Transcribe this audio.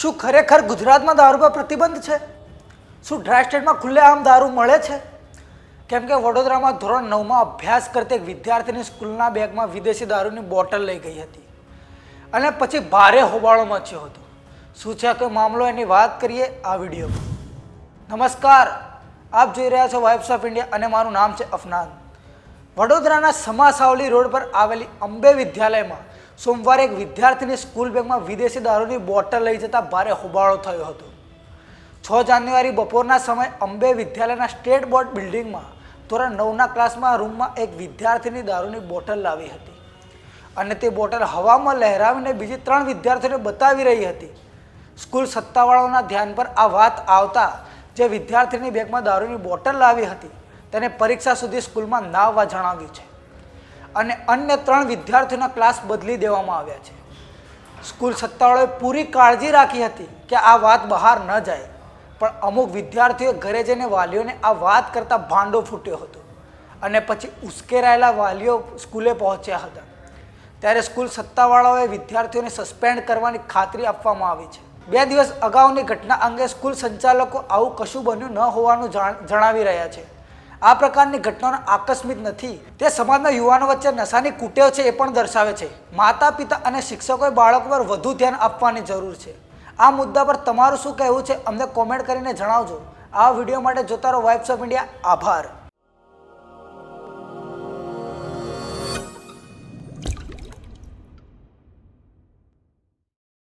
શું ખરેખર ગુજરાતમાં દારૂ પર પ્રતિબંધ છે? શું ડ્રાય સ્ટેટમાં ખુલ્લેઆમ દારૂ મળે છે? કેમ કે વડોદરામાં ધોરણ નવમાં અભ્યાસ કરતી એક વિદ્યાર્થીની સ્કૂલના બેગમાં વિદેશી દારૂની બોટલ લઈ ગઈ હતી. અને પછી ભારે હોબાળો મચ્યો હતો. શું છે કે મામલો? એની વાત કરીએ આ વિડીયોમાં. નમસ્કાર. આપ જોઈ રહ્યા છો વાઇબ્સ ઓફ ઇન્ડિયા અને મારું નામ છે અફનાન. વડોદરાના સમાસાવલી રોડ પર આવેલી અંબે વિદ્યાલયમાં સોમવારે એક વિદ્યાર્થીની સ્કૂલ બેગમાં વિદેશી દારૂની બોટલ લઈ જતા ભારે હોબાળો થયો હતો. છ જાન્યુઆરી બપોરના સમયે અંબે વિદ્યાલયના સ્ટેટ બોર્ડ બિલ્ડિંગમાં ધોરણ નવના ક્લાસમાં રૂમમાં એક વિદ્યાર્થીની દારૂની બોટલ લાવી હતી. અને તે બોટલ હવામાં લહેરાવીને બીજી ત્રણ વિદ્યાર્થીઓને બતાવી રહી હતી. સ્કૂલ સત્તાવાળાઓના ધ્યાન પર આ વાત આવતા જે વિદ્યાર્થીની બેગમાં દારૂની બોટલ લાવી હતી, તેને પરીક્ષા સુધી સ્કૂલમાં ના આવવા જણાવ્યું છે. અને અન્ય ત્રણ વિદ્યાર્થીઓના ક્લાસ બદલી દેવામાં આવ્યા છે. સ્કૂલ સત્તાવાળાએ પૂરી કાળજી રાખી હતી કે આ વાત બહાર ન જાય. પણ અમુક વિદ્યાર્થીઓ ઘરે જઈને વાલીઓને આ વાત કરતાં ભાંડો ફૂટ્યો હતો અને પછી ઉશ્કેરાયેલા વાલીઓ સ્કૂલે પહોંચ્યા હતા. ત્યારે સ્કૂલ સત્તાવાળાઓએ વિદ્યાર્થીઓને સસ્પેન્ડ કરવાની ખાતરી આપવામાં આવી છે. બે દિવસ અગાઉની ઘટના અંગે સ્કૂલ સંચાલકો આવું કશું બન્યું ન હોવાનું જાણ- જણાવી રહ્યા છે. આ પ્રકારની ઘટનાઓ આકસ્મિક નથી. તે સમાજના યુવાનો વચ્ચે નશાની કુટેવ છે એ પણ દર્શાવે છે. માતા, પિતા અને શિક્ષકોએ બાળકો પર વધુ ધ્યાન આપવાની જરૂર છે. આ મુદ્દા પર તમારું શું કહેવું છે, અમને કોમેન્ટ કરીને જણાવજો. આ વીડિયો માટે જોતા રહો વાઇબ્સ ઓફ ઇન્ડિયા આભાર.